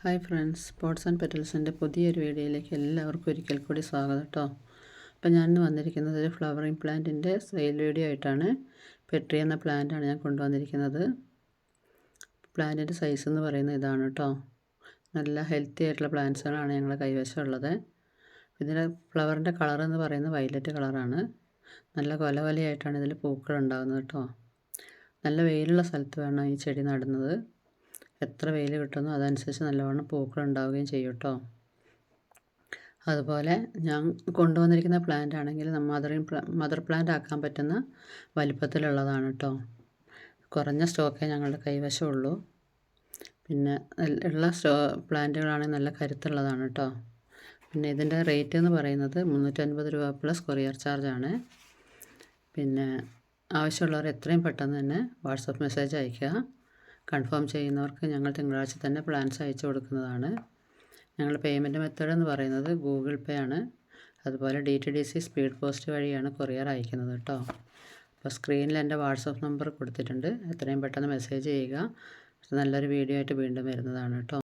Hi friends sports and പെറ്റൽസിന്റെ പുതിയൊരു വീഡിയോയിലേക്ക് എല്ലാവർക്കും ഒരിക്കൽ കൂടി സ്വാഗതം കേട്ടോ അപ്പോൾ ഞാൻ ഇന്ന് വന്നിരിക്കുന്നത് ഒരു ഫ്ലവറിങ് പ്ലാന്റിന്റെ സെയിൽ വീഡിയോ ആയിട്ടാണ്. പെട്രി എന്ന പ്ലാന്റാണ് ഞാൻ കൊണ്ടുവന്നിരിക്കുന്നത്. പ്ലാന്റിന്റെ സൈസ് എന്ന് പറയുന്നത് ഇതാണ് കേട്ടോ നല്ല ഹെൽത്തി ആയിട്ടുള്ള പ്ലാന്റ്സുകളാണ് ഞങ്ങളുടെ കൈവശമുള്ളത് ഇതിന്റെ ഫ്ലവറിന്റെ കളർ എന്ന് പറയുന്നത് വയലറ്റ് കളറാണ്. നല്ല കൊല കൊലയായിട്ടാണ് ഇതിൽ പൂക്കൾ ഉണ്ടാകുന്നത് കേട്ടോ നല്ല വെയിലുള്ള സ്ഥലത്ത് വേണം ഈ ചെടി നടുന്നത്. എത്ര വെയിൽ കിട്ടുന്നോ അതനുസരിച്ച് നല്ലവണ്ണം പൂക്കൾ ഉണ്ടാവുകയും ചെയ്യും കേട്ടോ അതുപോലെ ഞാൻ കൊണ്ടുവന്നിരിക്കുന്ന പ്ലാന്റ് ആണെങ്കിൽ മദറിൻ മദർ പ്ലാന്റ് ആക്കാൻ പറ്റുന്ന വലിപ്പത്തിലുള്ളതാണ് കേട്ടോ കുറഞ്ഞ സ്റ്റോക്കേ ഞങ്ങളുടെ കൈവശമുള്ളൂ. പിന്നെ ഉള്ള സ്റ്റോ പ്ലാന്റുകളാണെങ്കിൽ നല്ല കരുത്തുള്ളതാണ് കേട്ടോ പിന്നെ ഇതിന്റെ റേറ്റ് എന്ന് പറയുന്നത് മുന്നൂറ്റൻപത് രൂപ പ്ലസ് കൊറിയർ ചാർജാണ് പിന്നെ ആവശ്യമുള്ളവർ എത്രയും പെട്ടെന്ന് തന്നെ വാട്സപ്പ് മെസ്സേജ് അയയ്ക്കുക. കൺഫേം ചെയ്യുന്നവർക്ക് ഞങ്ങൾ തിങ്കളാഴ്ച തന്നെ പ്ലാൻസ് അയച്ചു കൊടുക്കുന്നതാണ്. ഞങ്ങളുടെ പേയ്മെന്റ് മെത്തേഡ് എന്ന് പറയുന്നത് ഗൂഗിൾ പേ ആണ്. അതുപോലെ D T D C speed post വഴിയാണ് കൊറിയർ അയക്കുന്നത് കേട്ടോ. അപ്പോൾ സ്ക്രീനിൽ എന്റെ വാട്സപ്പ് നമ്പർ കൊടുത്തിട്ടുണ്ട്. എത്രയും പെട്ടെന്ന് മെസ്സേജ് ചെയ്യുക. നല്ലൊരു വീഡിയോ ആയിട്ട് വീണ്ടും വരുന്നതാണ് കേട്ടോ.